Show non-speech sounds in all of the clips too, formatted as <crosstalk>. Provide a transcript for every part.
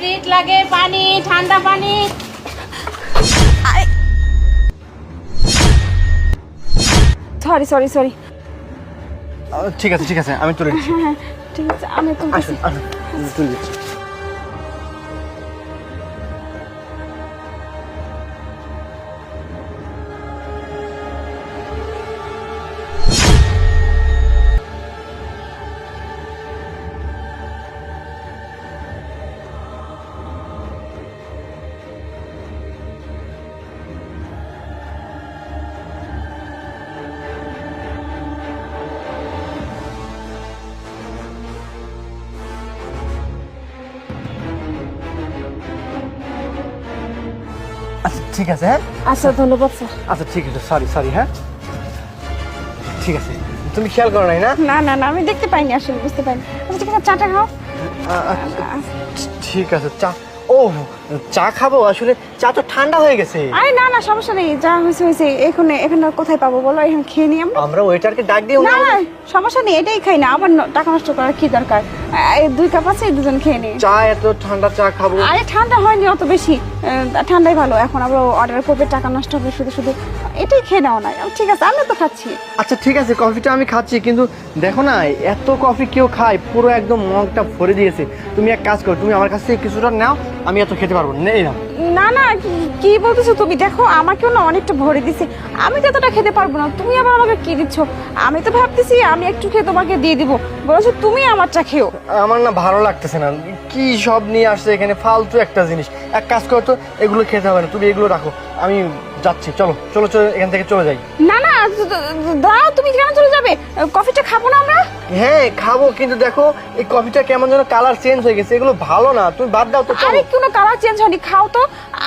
Spirit লাগে পানি ঠান্ডা পানি। সরি সরি সরি ঠিক আছে ঠিক আছে আমি তুলে দিচ্ছি। হ্যাঁ <laughs> ঠিক আছে আমি তুলে দিচ্ছি। ঠিক আছে হ্যাঁ? আচ্ছা ধন্যবাদ স্যার। আচ্ছা ঠিক আছে সরি সরি হ্যাঁ? ঠিক আছে তুমি খেয়াল করো নাই না? না না না আমি দেখতে পাইনি আসলে বুঝতে পাইনি। আচ্ছা ঠিক আছে চাটা খাও। ঠিক আছে চা ও চা খাব আসলে। চা তো ঠান্ডা হয়ে গেছে। আরে না না সমস্যা নেই যা হয়েছে হয়েছে। এখানে এখানে আর কোথায় পাবো বলো এখানে খেয়ে নিই আমরা? আমরা ওয়েটারকে ডাক দিও না না না সমস্যা নেই এটাই খাই না আবার ন- টাকা নষ্ট করার কি দরকার? এই দুই কাপ আছে দুজন খেয়ে নিই চা এত ঠান্ডা চা খাব। আরে ঠান্ডা হয়নি অত বেশি ঠান্ডাই ভালো এখন আবার অর্ডার করবে টাকা নষ্ট হবে শুধু শুধু। এটাই খেয়ে নেওয়া নাই ঠিক আছে আমি তো খাচ্ছি। আচ্ছা ঠিক আছে কফিটা আমি খাচ্ছি কিন্তু দেখো না এত কফি কেউ খায় পুরো একদম মগটা ভরে দিয়েছে। তুমি এক কাজ করো তুমি আমার কাছ থেকে কিছুটা নাও আমি এত খেতে পারব না। এই নাও। না না কি- বলতেছো তুমি? দেখো আমাকেও না অনেকটা ভরে দিছে। আমি তো এতটা খেতে পারব না তুমি আবার আমাকে কি দিচ্ছ? আমি তো ভাবতেছি আমি একটু খেয়ে তোমাকে দিয়ে দিব। বলছো তুমি আমারটা খেও। আমার না ভালো লাগতেছে না। কি সব নিয়ে আসছে এখানে? ফালতু একটা জিনিস। এক কাজ করো তো এগুলো খেতে হবে না। তুমি এগুলো রাখো। আমি যাচ্ছি। চলো চলো চলো এখান থেকে চলে যাই। না না দাঁড়াও তুমি কেন চলে যাবে? কফিটা খাব না আমরা? হ্যাঁ খাব কিন্তু দেখো এই কফিটা কেমন যেন কালার চেঞ্জ হয়ে গেছে এগুলো ভালো না। তুমি বাদ দাও তো আরে কোনো কালার চেঞ্জ হয়নি খাও তো।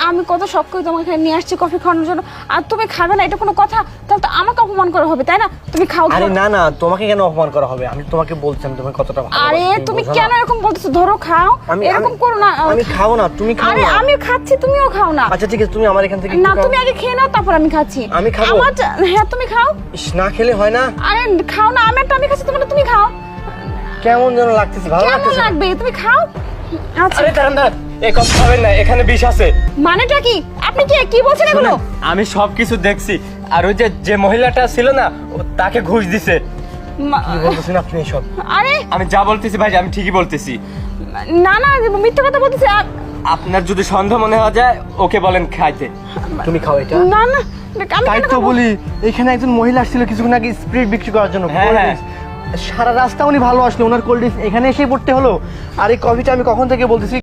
আমি কত শখ করে তোমাকে নিয়ে আসছি কফি খাওয়ানোর জন্য। আর তুমি খাবে না এটা কোনো কথা। তাহলে তো আমাকে অপমান করা হবে তাই না? তুমি খাও আরে না না তোমাকে কেন অপমান করা হবে? আমি তোমাকে বলছি আমি তোমাকে কতটা আরে তুমি কেন এরকম বলতেছো? ধরো খাও। আমি- এরকম করো না। আমি খাব না তুমি খাও আরে আমি খাচ্ছি তুমিও খাও না। আচ্ছা ঠিক আছে তুমি আমার এখান থেকে না তুমি আগে খেয়ে নাও তারপর আমি খাচ্ছি। আমি খাব? হ্যাঁ তুমি খাও। ইস, না খেলে হয় না? আরে খাও না আমি একটা আমি খাচ্ছি তোমার তুমি খাও। কেমন যেন লাগতেছে ভালো কেমন লাগতেছে না। লাগবে? তুমি খাও। আচ্ছা। আরে দাঁড়ান দাঁড়ান এই খাবেন না এখানে বিষ আছে। মানেটা কি? আপনি কি? কি বলছেন এগুলো আমি সব কিছু দেখছি আর ওই যে যে মহিলাটা ছিল না ও তাকে ঘুষ দিছে। কি বলতেছেন আপনি এসব? আরে। আমি যা বলতেছি ভাই আমি ঠিকই বলতেছি। না না মিথ্যা কথা বলতেছে আপনার যদি সন্দেহ মনে হওয়া যায় ওকে বলেন খাইতে। তুমি খাও এটা। না না তাই তো বলি এখানে একজন মহিলা আসছিল কিছুক্ষণ আগে স্প্রিট বিক্রি করার জন্য হ্যাঁ, হ্যাঁ। সারা রাস্তা উনি ভালো আসলো ওনার কোল্ড ড্রিঙ্কস এখানে এসে পড়তে হলো। আর এই কফিটা আমি কখন থেকে বলতেছি